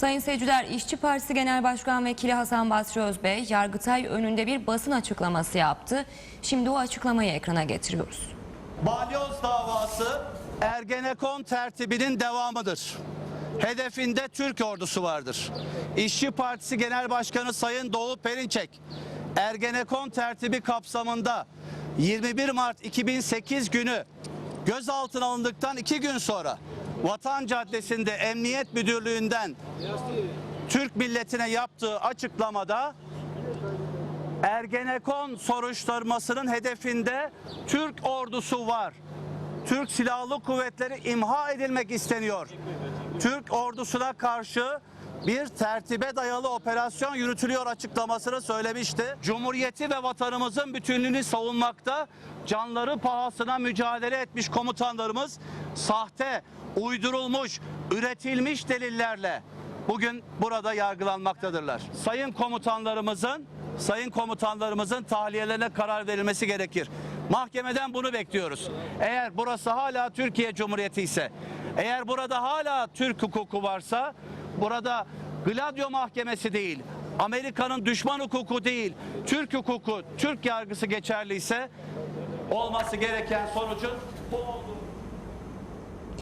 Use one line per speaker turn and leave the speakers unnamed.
Sayın seyirciler, İşçi Partisi Genel Başkan Vekili Hasan Basri Özbey, Yargıtay önünde bir basın açıklaması yaptı. Şimdi o açıklamayı ekrana getiriyoruz.
Balyoz davası Ergenekon tertibinin devamıdır. Hedefinde Türk ordusu vardır. İşçi Partisi Genel Başkanı Sayın Doğu Perinçek, Ergenekon tertibi kapsamında 21 Mart 2008 günü gözaltına alındıktan iki gün sonra Vatan Caddesi'nde Emniyet Müdürlüğü'nden Türk milletine yaptığı açıklamada Ergenekon soruşturmasının hedefinde Türk ordusu var. Türk Silahlı Kuvvetleri imha edilmek isteniyor. Türk ordusuna karşı bir tertibe dayalı operasyon yürütülüyor açıklamasını söylemişti. Cumhuriyeti ve vatanımızın bütünlüğünü savunmakta canları pahasına mücadele etmiş komutanlarımız sahte, uydurulmuş, üretilmiş delillerle bugün burada yargılanmaktadırlar. Sayın komutanlarımızın sayın komutanlarımızın tahliyelerine karar verilmesi gerekir. Mahkemeden bunu bekliyoruz. Eğer burası hala Türkiye Cumhuriyeti ise, eğer burada hala Türk hukuku varsa, burada Gladio Mahkemesi değil, Amerika'nın düşman hukuku değil, Türk hukuku, Türk yargısı geçerliyse olması gereken sonucun bu